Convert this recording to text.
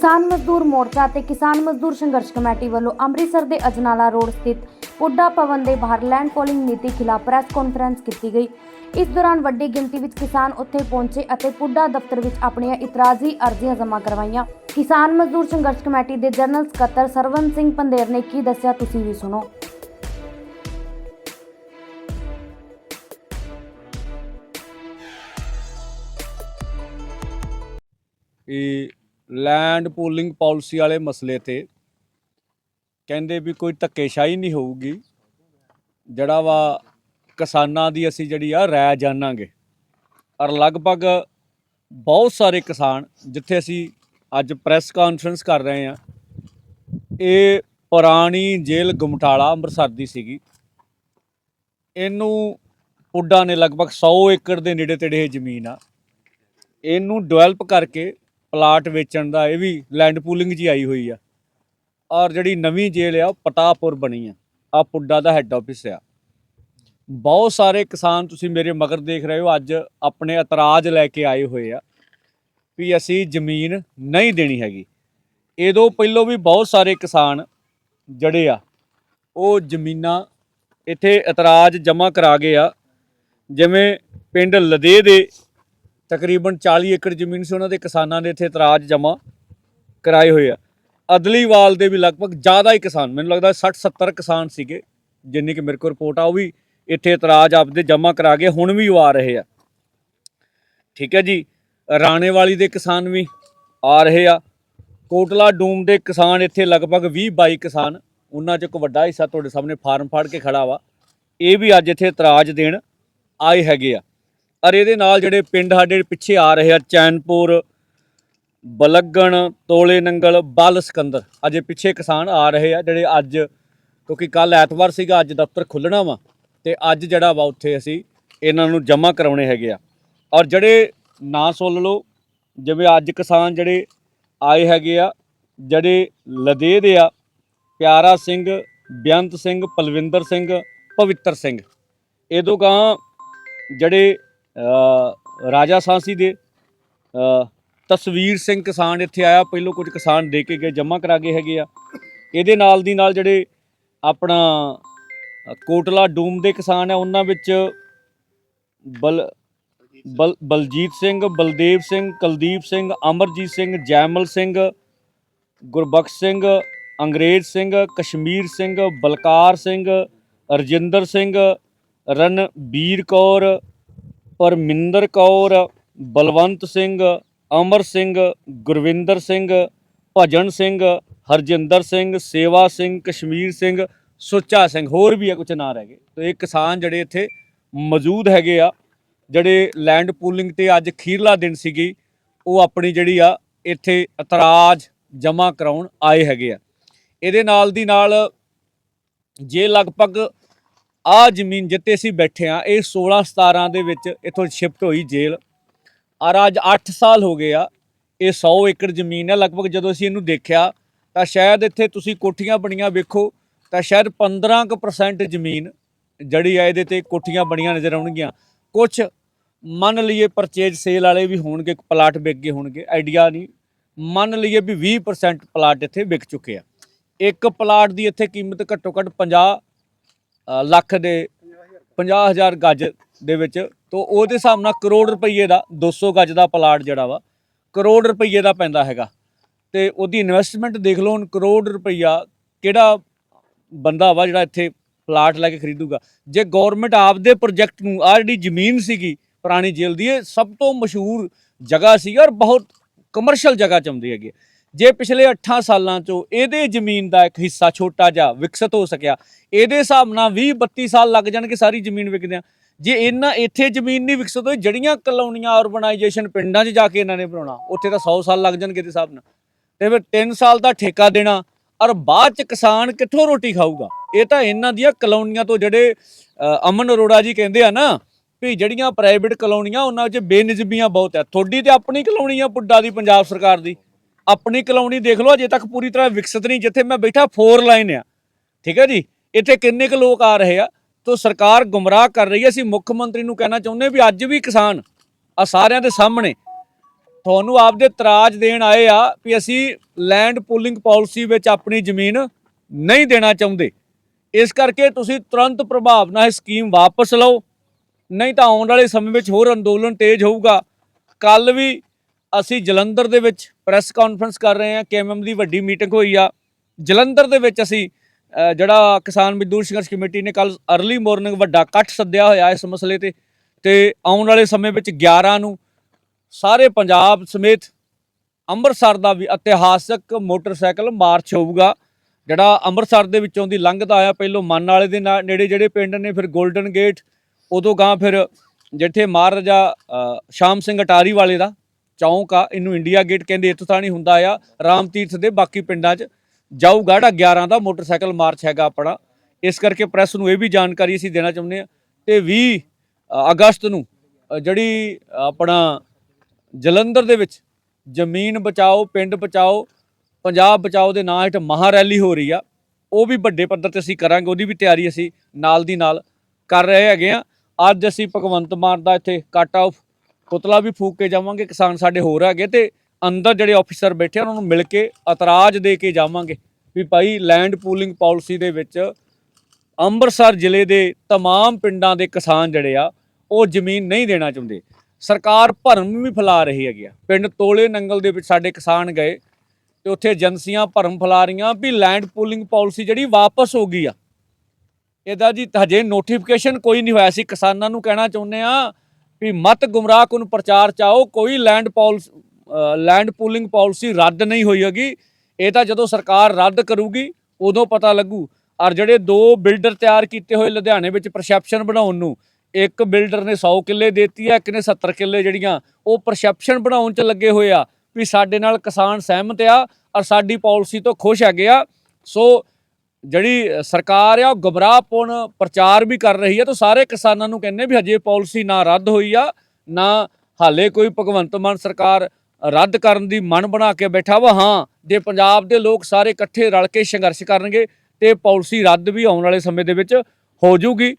ਕਿਸਾਨ ਮਜ਼ਦੂਰ ਮੋਰਚਾ ਅਤੇ ਕਿਸਾਨ ਮਜ਼ਦੂਰ ਸੰਘਰਸ਼ ਕਮੇਟੀ ਵੱਲੋਂ ਅੰਮ੍ਰਿਤਸਰ ਦੇ ਅਜਨਾਲਾ ਰੋਡ ਸਥਿਤ ਪੁੱਡਾ ਭਵਨ ਦੇ ਬਾਹਰ ਲੈਂਡ ਪੋਲਿੰਗ ਨੀਤੀ ਖਿਲਾਫ ਪ੍ਰੈਸ ਕਾਨਫਰੰਸ ਕੀਤੀ ਗਈ। ਇਸ ਦੌਰਾਨ ਵੱਡੀ ਗਿਣਤੀ ਵਿੱਚ ਕਿਸਾਨ ਉੱਥੇ ਪਹੁੰਚੇ ਅਤੇ ਪੁੱਡਾ ਦਫ਼ਤਰ ਵਿੱਚ ਆਪਣੀਆਂ ਇਤਰਾਜ਼ੀ ਅਰਜ਼ੀਆਂ ਜਮ੍ਹਾਂ ਕਰਵਾਈਆਂ। ਕਿਸਾਨ ਮਜ਼ਦੂਰ ਸੰਘਰਸ਼ ਕਮੇਟੀ ਦੇ ਜਨਰਲ ਸਕੱਤਰ ਸਰਵਨ ਸਿੰਘ ਪੰਦੇਰ ਨੇ ਕੀ ਦੱਸਿਆ ਤੁਸੀਂ ਵੀ ਸੁਣੋ। ਇਹ ਲੈਂਡ ਪੂਲਿੰਗ ਪਾਲਿਸੀ ਵਾਲੇ ਮਸਲੇ ਤੇ ਕਹਿੰਦੇ ਵੀ ਕੋਈ ਧੱਕੇਸ਼ਾਹੀ ਨਹੀਂ ਹੋਊਗੀ। ਜਿਹੜਾ ਵਾ ਕਿਸਾਨਾਂ ਦੀ ਅਸੀਂ ਜਿਹੜੀ ਆ ਰਾਇ ਜਾਣਾਂਗੇ। ਔਰ ਲਗਭਗ ਬਹੁਤ ਸਾਰੇ ਕਿਸਾਨ ਜਿੱਥੇ ਅਸੀਂ ਅੱਜ ਪ੍ਰੈਸ ਕਾਨਫਰੰਸ ਕਰ ਰਹੇ ਹਾਂ, ਇਹ ਪੁਰਾਣੀ ਜੇਲ੍ਹ ਗਮਟਾਲਾ ਅੰਮ੍ਰਿਤਸਰ ਦੀ ਸੀਗੀ। ਇਹਨੂੰ ਪੁੱਡਾ ਨੇ ਲਗਭਗ 100 ਏਕੜ ਦੇ ਨੇੜੇ ਤੇੜੇ ਇਹ ਜ਼ਮੀਨ ਆ। ਇਹਨੂੰ ਡਿਵੈਲਪ ਕਰਕੇ ਪਲਾਟ ਵੇਚਣ ਦਾ, ਇਹ ਵੀ ਲੈਂਡ ਪੂਲਿੰਗ ਜੀ ਆਈ ਹੋਈ ਆ। ਔਰ ਜਿਹੜੀ ਨਵੀਂ ਜੇਲ੍ਹ ਆ, ਉਹ ਪਟਾਪੁਰ ਬਣੀ ਆ। ਆ ਪੁੱਡਾ ਦਾ ਹੈੱਡ ਆਫਿਸ ਆ। ਬਹੁਤ ਸਾਰੇ ਕਿਸਾਨ ਤੁਸੀਂ ਮੇਰੇ ਮਗਰ ਦੇਖ ਰਹੇ ਹੋ, ਅੱਜ ਆਪਣੇ ਇਤਰਾਜ਼ ਲੈ ਕੇ ਆਏ ਹੋਏ ਆ ਵੀ ਅਸੀਂ ਜ਼ਮੀਨ ਨਹੀਂ ਦੇਣੀ ਹੈਗੀ। ਇਹਦੋਂ ਪਹਿਲਾਂ ਵੀ ਬਹੁਤ ਸਾਰੇ ਕਿਸਾਨ ਜਿਹੜੇ ਆ। ਉਹ ਜ਼ਮੀਨਾਂ ਇੱਥੇ ਇਤਰਾਜ਼ ਜਮ੍ਹਾਂ ਕਰਾ ਗਏ ਆ। ਜਿਵੇਂ ਪਿੰਡ ਲਦੇ ਦੇ ਤਕਰੀਬਨ 40 ਏਕੜ ਜ਼ਮੀਨ ਸੀ, ਉਹਨਾਂ ਦੇ ਕਿਸਾਨਾਂ ਨੇ ਇੱਥੇ ਇਤਰਾਜ਼ ਜਮ੍ਹਾਂ ਕਰਾਏ ਹੋਏ ਆ। ਅਦਲੀਵਾਲ ਦੇ ਵੀ ਲਗਭਗ ਜ਼ਿਆਦਾ ਹੀ ਕਿਸਾਨ, ਮੈਨੂੰ ਲੱਗਦਾ 60 70 ਕਿਸਾਨ ਸੀਗੇ, ਜਿੰਨੀ ਕਿ ਮੇਰੇ ਕੋਲ ਰਿਪੋਰਟ ਆ, ਉਹ ਵੀ ਇੱਥੇ ਇਤਰਾਜ਼ ਆਪਦੇ ਜਮ੍ਹਾਂ ਕਰਾ ਕੇ ਹੁਣ ਵੀ ਉਹ ਆ ਰਹੇ ਆ। ਠੀਕ ਹੈ ਜੀ, ਰਾਣੇਵਾਲੀ ਦੇ ਕਿਸਾਨ ਵੀ ਆ ਰਹੇ ਆ। ਕੋਟਲਾ ਡੂਮ ਦੇ ਕਿਸਾਨ ਇੱਥੇ ਲਗਭਗ 20 22 ਕਿਸਾਨ, ਉਹਨਾਂ 'ਚ ਇੱਕ ਵੱਡਾ ਹਿੱਸਾ ਤੁਹਾਡੇ ਸਾਹਮਣੇ ਫਾਰਮ ਫਾੜ ਕੇ ਖੜਾ ਵਾ। ਇਹ ਵੀ ਅੱਜ ਇੱਥੇ ਇਤਰਾਜ਼ ਦੇਣ ਆਏ ਹੈਗੇ ਆ। ਔਰ ਇਹਦੇ ਨਾਲ ਜਿਹੜੇ ਪਿੰਡ ਸਾਡੇ ਪਿੱਛੇ ਆ ਰਹੇ ਆ, ਚੈਨਪੁਰ, ਬਲੱਗਣ, ਤੋਲੇ ਨੰਗਲ, ਬਲ ਸਿਕੰਦਰ। ਅਜੇ ਪਿੱਛੇ ਕਿਸਾਨ ਆ ਰਹੇ ਆ, ਜਿਹੜੇ ਅੱਜ, ਕਿਉਂਕਿ ਕੱਲ ਐਤਵਾਰ ਸੀਗਾ, ਅੱਜ ਦਫ਼ਤਰ ਖੁੱਲਣਾ ਵਾ, ਤੇ ਅੱਜ ਜਿਹੜਾ ਵਾ ਉੱਥੇ ਅਸੀਂ ਇਹਨਾਂ ਨੂੰ ਜਮ੍ਹਾਂ ਕਰਾਉਣੇ ਹੈਗੇ ਆ। ਔਰ ਜਿਹੜੇ ਨਾ ਸੁਣ ਲਓ, ਜਿਵੇਂ ਅੱਜ ਕਿਸਾਨ ਜਿਹੜੇ ਆਏ ਹੈਗੇ ਆ, ਜਿਹੜੇ ਲਦੇ ਦੇ ਆ, ਪਿਆਰਾ ਸਿੰਘ ਬੇਅੰਤ ਸਿੰਘ, ਪਲਵਿੰਦਰ ਸਿੰਘ, ਪਵਿੱਤਰ ਸਿੰਘ। ਇਹ ਤੋਂ ਗਾਂ ਜਿਹੜੇ ਰਾਜਾ ਸਾਂਸੀ ਦੇ ਤਸਵੀਰ ਸਿੰਘ ਕਿਸਾਨ ਇੱਥੇ ਆਇਆ, ਪਹਿਲੋਂ ਕੁਝ ਕਿਸਾਨ ਦੇ ਕੇ ਗਏ, ਜਮ੍ਹਾਂ ਕਰਾ ਗਏ ਹੈਗੇ ਆ। ਇਹਦੇ ਨਾਲ ਦੀ ਨਾਲ ਜਿਹੜੇ ਆਪਣਾ ਕੋਟਲਾ ਡੂਮ ਦੇ ਕਿਸਾਨ ਆ, ਉਹਨਾਂ ਵਿੱਚ ਬਲ ਬਲ, ਬਲਜੀਤ ਸਿੰਘ, ਬਲਦੇਵ ਸਿੰਘ, ਕੁਲਦੀਪ ਸਿੰਘ, ਅਮਰਜੀਤ ਸਿੰਘ, ਜੈਮਲ ਸਿੰਘ, ਗੁਰਬਖਸ਼ ਸਿੰਘ, ਅੰਗਰੇਜ਼ ਸਿੰਘ, ਕਸ਼ਮੀਰ ਸਿੰਘ, ਬਲਕਾਰ ਸਿੰਘ, ਰਜਿੰਦਰ ਸਿੰਘ, ਰਣਬੀਰ ਕੌਰ ਪਰਮਿੰਦਰ ਕੌਰ, ਬਲਵੰਤ ਸਿੰਘ, ਅਮਰ ਸਿੰਘ, ਗੁਰਵਿੰਦਰ ਸਿੰਘ, ਭਜਨ ਸਿੰਘ, ਹਰਜਿੰਦਰ ਸਿੰਘ, ਸੇਵਾ ਸਿੰਘ, ਕਸ਼ਮੀਰ ਸਿੰਘ, ਸੁੱਚਾ ਸਿੰਘ, ਹੋਰ ਵੀ ਆ ਕੁਝ ਨਾਂ ਰਹਿ ਗਏ। ਤੇ ਇਹ ਕਿਸਾਨ ਜਿਹੜੇ ਇੱਥੇ ਮੌਜੂਦ ਹੈਗੇ ਆ, ਜਿਹੜੇ ਲੈਂਡ ਪੂਲਿੰਗ ਤੇ ਅੱਜ ਖੀਰਲਾ ਦਿਨ ਸੀਗੀ, ਉਹ ਆਪਣੀ ਜਿਹੜੀ ਆ, ਇੱਥੇ ਇਤਰਾਜ਼ ਜਮ੍ਹਾਂ ਕਰਾਉਣ ਆਏ ਹੈਗੇ ਆ। ਇਹਦੇ ਨਾਲ ਦੀ ਨਾਲ ਜੇ ਲਗਭਗ ਆ ਜ਼ਮੀਨ ਜਿੱਤੇ ਅਸੀਂ ਬੈਠੇ ਆ ਇਹ 16 17 ਦੇ ਵਿੱਚ ਇੱਥੋਂ ਸ਼ਿਫਟ ਹੋਈ ਜੇਲ੍ਹ। ਔਰ ਅੱਜ 8 ਸਾਲ ਹੋ ਗਏ ਆ, ਇਹ 100 ਏਕੜ ਜ਼ਮੀਨ ਹੈ। ਲਗਭਗ ਜਦੋਂ ਅਸੀਂ ਇਹਨੂੰ ਦੇਖਿਆ, ਤਾਂ ਸ਼ਾਇਦ ਇੱਥੇ ਤੁਸੀਂ ਕੋਠੀਆਂ ਬਣੀਆਂ ਵੇਖੋ, ਤਾਂ ਸ਼ਾਇਦ 15% ਜ਼ਮੀਨ ਜਿਹੜੀ ਆ ਇਹਦੇ ਤੇ ਕੋਠੀਆਂ ਬਣੀਆਂ ਨਜ਼ਰ ਆਉਣਗੀਆਂ। ਕੁਝ ਮੰਨ ਲਈਏ ਪਰਚੇਜ ਸੇਲ ਵਾਲੇ ਵੀ ਹੋਣਗੇ ਪਲਾਟ ਵਿਕ ਗਏ ਹੋਣਗੇ ਆਈਡੀਆ ਨਹੀਂ। ਮੰਨ ਲਈਏ ਵੀ 20% ਪਲਾਟ ਇੱਥੇ ਵਿਕ ਚੁੱਕੇ ਆ। ਇੱਕ ਪਲਾਟ ਦੀ ਇੱਥੇ ਕੀਮਤ ਘੱਟੋ ਘੱਟ 50 ਲੱਖ ਦੇ 50000 ਗੱਜ ਦੇ ਵਿੱਚ ਤੋਂ ਉਹਦੇ ਹਿਸਾਬ ਨਾਲ ਕਰੋੜ ਰੁਪਏ ਦਾ 200 ਗੱਜ ਦਾ ਪਲਾਟ ਜਿਹੜਾ ਵਾ, ਕਰੋੜ ਰੁਪਏ ਦਾ ਪੈਂਦਾ ਹੈਗਾ ਤੇ ਉਹਦੀ ਇਨਵੈਸਟਮੈਂਟ ਦੇਖ ਲਓ ਹੁਣ ਕਰੋੜ ਰੁਪਈਆ ਕਿਹੜਾ ਬੰਦਾ ਵਾ ਜਿਹੜਾ ਇੱਥੇ ਪਲਾਟ ਲੈ ਕੇ ਖਰੀਦੂਗਾ ਜੇ ਗਵਰਨਮੈਂਟ ਆਪਦੇ ਪ੍ਰੋਜੈਕਟ ਨੂੰ ਆ ਜਿਹੜੀ ਜ਼ਮੀਨ ਸੀਗੀ ਪੁਰਾਣੀ ਜੇਲ੍ਹ ਦੀ, ਇਹ ਸਭ ਤੋਂ ਮਸ਼ਹੂਰ ਜਗ੍ਹਾ ਸੀ ਔਰ ਬਹੁਤ ਕਮਰਸ਼ੀਅਲ ਜਗ੍ਹਾ ਚੰਦੀ ਹੈਗੀ ਹੈ। ਜੇ ਪਿਛਲੇ 8 ਸਾਲਾਂ ਚੋਂ ਇਹਦੇ ਜ਼ਮੀਨ ਦਾ ਇੱਕ ਹਿੱਸਾ ਛੋਟਾ ਜਿਹਾ ਵਿਕਸਿਤ ਹੋ ਸਕਿਆ, ਇਹਦੇ ਹਿਸਾਬ ਨਾਲ 20 32 ਸਾਲ ਲੱਗ ਜਾਣਗੇ ਸਾਰੀ ਜ਼ਮੀਨ ਵਿਕਦਿਆਂ। ਜੇ ਇਹਨਾਂ ਇੱਥੇ ਜ਼ਮੀਨ ਨਹੀਂ ਵਿਕਸਿਤ ਹੋਈ ਜੜੀਆਂ ਕਲੋਨੀਆਂ ਆਰਬਨਾਈਜੇਸ਼ਨ ਪਿੰਡਾਂ 'ਚ ਜਾ ਕੇ ਇਹਨਾਂ ਨੇ ਬਣਾਉਣਾ, ਉੱਥੇ ਤਾਂ 100 ਸਾਲ ਲੱਗ ਜਾਣਗੇ ਦੇ ਹਿਸਾਬ ਨਾਲ। ਤੇ ਫਿਰ 3 ਸਾਲ ਦਾ ਠੇਕਾ ਦੇਣਾ, ਔਰ ਬਾਅਦ 'ਚ ਕਿਸਾਨ ਕਿੱਥੋਂ ਰੋਟੀ ਖਾਊਗਾ? ਇਹ ਤਾਂ ਇਹਨਾਂ ਦੀਆਂ ਕਲੋਨੀਆਂ ਤੋਂ ਜਿਹੜੇ ਅਮਨ ਅਰੋੜਾ ਜੀ ਕਹਿੰਦੇ ਆ ਨਾ, ਵੀ ਜਿਹੜੀਆਂ ਪ੍ਰਾਈਵੇਟ ਕਲੋਨੀਆਂ, ਉਹਨਾਂ 'ਚ ਬੇਨਿਸਬੀਆਂ ਬਹੁਤ ਹੈ ਤੁਹਾਡੀ ਤੇ ਆਪਣੀ ਕਲੋਨੀ ਆ ਪੁੱਡਾ ਦੀ, ਪੰਜਾਬ ਸਰਕਾਰ ਦੀ। ਆਪਣੀ ਕਲੋਨੀ ਦੇਖ ਲਓ, ਅਜੇ ਤੱਕ ਪੂਰੀ ਤਰ੍ਹਾਂ ਵਿਕਸਿਤ ਨਹੀਂ, ਜਿੱਥੇ ਮੈਂ ਬੈਠਾ ਫੋਰ ਲਾਈਨ ਆ। ਠੀਕ ਹੈ ਜੀ? ਇੱਥੇ ਕਿੰਨੇ ਕੁ ਲੋਕ ਆ ਰਹੇ ਆ? ਤੋਂ ਸਰਕਾਰ ਗੁੰਮਰਾਹ ਕਰ ਰਹੀ ਹੈ। ਅਸੀਂ ਮੁੱਖ ਮੰਤਰੀ ਨੂੰ ਕਹਿਣਾ ਚਾਹੁੰਦੇ ਵੀ ਅੱਜ ਵੀ ਕਿਸਾਨ ਆ ਸਾਰਿਆਂ ਦੇ ਸਾਹਮਣੇ ਤੁਹਾਨੂੰ ਆਪਦੇ ਤਰਾਜ ਦੇਣ ਆਏ ਆ ਵੀ ਅਸੀਂ ਲੈਂਡ ਪੂਲਿੰਗ ਪਾਲਿਸੀ ਵਿੱਚ ਆਪਣੀ ਜ਼ਮੀਨ ਨਹੀਂ ਦੇਣਾ ਚਾਹੁੰਦੇ। ਇਸ ਕਰਕੇ ਤੁਸੀਂ ਤੁਰੰਤ ਪ੍ਰਭਾਵ ਨਾਲ ਇਹ ਸਕੀਮ ਵਾਪਸ ਲਓ। ਨਹੀਂ ਤਾਂ ਆਉਣ ਵਾਲੇ ਸਮੇਂ ਵਿੱਚ ਹੋਰ ਅੰਦੋਲਨ ਤੇਜ਼ ਹੋਊਗਾ। ਕੱਲ ਵੀ ਅਸੀਂ ਜਲੰਧਰ ਦੇ ਵਿੱਚ ਪ੍ਰੈਸ ਕਾਨਫਰੰਸ ਕਰ ਰਹੇ ਹਾਂ, ਕੇਐਮਐਮ ਦੀ ਵੱਡੀ ਮੀਟਿੰਗ ਹੋਈ ਆ। ਜਲੰਧਰ ਦੇ ਵਿੱਚ ਅਸੀਂ ਜਿਹੜਾ ਕਿਸਾਨ ਮਜ਼ਦੂਰ ਸੰਘਰਸ਼ ਕਮੇਟੀ ਨੇ ਕੱਲ ਅਰਲੀ ਮਾਰਨਿੰਗ ਵੱਡਾ ਇਕੱਠ ਸੱਦਿਆ ਹੋਇਆ ਇਸ ਮਸਲੇ ਤੇ ਤੇ ਆਉਣ ਵਾਲੇ ਸਮੇਂ ਵਿੱਚ 11 ਨੂੰ ਸਾਰੇ ਪੰਜਾਬ ਸਮੇਤ ਅੰਮ੍ਰਿਤਸਰ ਦਾ ਵੀ ਇਤਿਹਾਸਕ ਮੋਟਰਸਾਈਕਲ ਮਾਰਚ ਹੋਊਗਾ। ਜਿਹੜਾ ਅੰਮ੍ਰਿਤਸਰ ਦੇ ਵਿੱਚੋਂ ਦੀ ਲੰਘਦਾ ਆਇਆ ਪਹਿਲੋਂ ਮਨ ਵਾਲੇ ਦੇ ਨੇੜੇ ਜਿਹੜੇ ਪਿੰਡ ਨੇ, ਫਿਰ 골ਡਨ ਗੇਟ ਉਦੋਂ ਗਾਂ ਫਿਰ ਜਿੱਥੇ ਮਹਾਰਾਜਾ ਸ਼ਾਮ ਸਿੰਘ ਅਟਾਰੀ ਵਾਲੇ ਦਾ ਚੌਂਕ ਆ, ਇਹਨੂੰ ਇੰਡੀਆ ਗੇਟ ਕਹਿੰਦੇ, ਇੱਥੋਂ ਤਾਂ ਨਹੀਂ ਹੁੰਦਾ ਆ ਰਾਮ ਤੀਰਥ ਦੇ ਬਾਕੀ ਪਿੰਡਾਂ 'ਚ। ਜਾਊਗਾ ਜਿਹੜਾ 11 ਦਾ ਮੋਟਰਸਾਈਕਲ ਮਾਰਚ ਹੈਗਾ ਆਪਣਾ। ਇਸ ਕਰਕੇ ਪ੍ਰੈਸ ਨੂੰ ਇਹ ਵੀ ਜਾਣਕਾਰੀ ਅਸੀਂ ਦੇਣਾ ਚਾਹੁੰਦੇ ਆ ਤੇ 20 ਅਗਸਤ ਨੂੰ ਜਿਹੜੀ ਆਪਣਾ ਜਲੰਧਰ ਦੇ ਵਿੱਚ ਜ਼ਮੀਨ ਬਚਾਓ, ਪਿੰਡ ਬਚਾਓ, ਪੰਜਾਬ ਬਚਾਓ ਦੇ ਨਾਂ ਹੇਠ ਮਹਾ ਰੈਲੀ ਹੋ ਰਹੀ ਆ, ਉਹ ਵੀ ਵੱਡੇ ਪੱਧਰ ਤੇ ਅਸੀਂ ਕਰਾਂਗੇ, ਉਹਦੀ ਵੀ ਤਿਆਰੀ ਅਸੀਂ ਨਾਲ ਦੀ ਨਾਲ ਕਰ ਰਹੇ ਹੈਗੇ ਆ ਅੱਜ ਅਸੀਂ ਭਗਵੰਤ ਮਾਨ ਦਾ ਇੱਥੇ ਕੱਟ ਆਫ ਪੁਤਲਾ ਵੀ ਫੂਕ ਕੇ ਜਾਵਾਂਗੇ ਕਿਸਾਨ ਸਾਡੇ ਹੋਰ ਹੈਗੇ ਤੇ ਅੰਦਰ ਜਿਹੜੇ ਆਫੀਸਰ ਬੈਠੇ ਆ, ਉਹਨਾਂ ਨੂੰ ਮਿਲ ਕੇ ਇਤਰਾਜ਼ ਦੇ ਕੇ ਜਾਵਾਂਗੇ ਵੀ ਭਾਈ ਲੈਂਡ ਪੂਲਿੰਗ ਪਾਲਿਸੀ ਦੇ ਵਿੱਚ ਅੰਮ੍ਰਿਤਸਰ ਜ਼ਿਲ੍ਹੇ ਦੇ तमाम ਪਿੰਡਾਂ ਦੇ ਕਿਸਾਨ ਜਿਹੜੇ ਆ ਉਹ ਜ਼ਮੀਨ ਨਹੀਂ ਦੇਣਾ ਚਾਹੁੰਦੇ ਸਰਕਾਰ ਭਰਮ ਵੀ ਫੈਲਾ ਰਹੀ ਹੈਗੀ ਆ ਪਿੰਡ ਤੋਲੇ ਨੰਗਲ ਦੇ ਵਿੱਚ ਸਾਡੇ ਕਿਸਾਨ ਗਏ ਤੇ ਉੱਥੇ ਏਜੰਸੀਆਂ ਭਰਮ ਫੈਲਾ ਰਹੀਆਂ ਵੀ ਲੈਂਡ ਪੂਲਿੰਗ ਪਾਲਿਸੀ ਜਿਹੜੀ ਵਾਪਸ ਹੋ ਗਈ ਆ ਇਹਦਾ ਜੀ ਹਜੇ ਨੋਟੀਫਿਕੇਸ਼ਨ ਕੋਈ ਨਹੀਂ ਹੋਇਆ ਸੀ ਕਿਸਾਨਾਂ ਨੂੰ ਕਹਿਣਾ ਚਾਹੁੰਦੇ ਆ ਵੀ ਮਤ ਗੁੰਮਰਾਹ ਕੁਨ ਪ੍ਰਚਾਰ ਚਾਓ ਕੋਈ land policy land pooling policy ਰੱਦ ਨਹੀਂ ਹੋਈ ਹੈਗੀ। ਇਹ ਤਾਂ ਜਦੋਂ ਸਰਕਾਰ ਰੱਦ ਕਰੂਗੀ, ਉਦੋਂ ਪਤਾ ਲੱਗੂ। ਔਰ ਜਿਹੜੇ ਦੋ ਬਿਲਡਰ ਤਿਆਰ ਕੀਤੇ ਹੋਏ ਲੁਧਿਆਣੇ ਵਿੱਚ ਪਰਸੈਪਸ਼ਨ ਬਣਾਉਣ ਨੂੰ, ਇੱਕ ਬਿਲਡਰ ਨੇ 100 ਕਿੱਲੇ ਦੇਤੀ ਹੈ, ਇੱਕ ਨੇ 70 ਕਿੱਲੇ ਜਿਹੜੀਆਂ, ਉਹ ਪਰਸੈਪਸ਼ਨ ਬਣਾਉਣ 'ਚ ਲੱਗੇ ਹੋਏ ਆ, ਵੀ ਸਾਡੇ ਨਾਲ ਕਿਸਾਨ ਸਹਿਮਤ ਆ, ਔਰ ਸਾਡੀ ਪਾਲਿਸੀ ਤੋਂ ਖੁਸ਼ ਹੈਗੇ ਆ। ਸੋ ਜਿਹੜੀ ਸਰਕਾਰ ਆ, ਉਹ ਗੁੰਮਰਾਹਪੂਰਨ ਪ੍ਰਚਾਰ ਵੀ ਕਰ ਰਹੀ ਆ, ਤਾਂ ਸਾਰੇ ਕਿਸਾਨਾਂ ਨੂੰ ਕਹਿੰਦੇ ਵੀ ਹਜੇ ਪਾਲਿਸੀ ਨਾ ਰੱਦ ਹੋਈ ਆ, ਨਾ ਹਾਲੇ ਕੋਈ ਭਗਵੰਤ ਮਾਨ ਸਰਕਾਰ ਰੱਦ ਕਰਨ ਦੀ ਮਨ ਬਣਾ ਕੇ ਬੈਠਾ ਵਾ। ਹਾਂ, ਜੇ ਪੰਜਾਬ ਦੇ ਲੋਕ ਸਾਰੇ ਇਕੱਠੇ ਰਲ ਕੇ ਸੰਘਰਸ਼ ਕਰਨਗੇ, ਤੇ ਪਾਲਿਸੀ ਰੱਦ ਵੀ ਆਉਣ ਵਾਲੇ ਸਮੇਂ ਦੇ ਵਿੱਚ ਹੋ ਜਾਊਗੀ।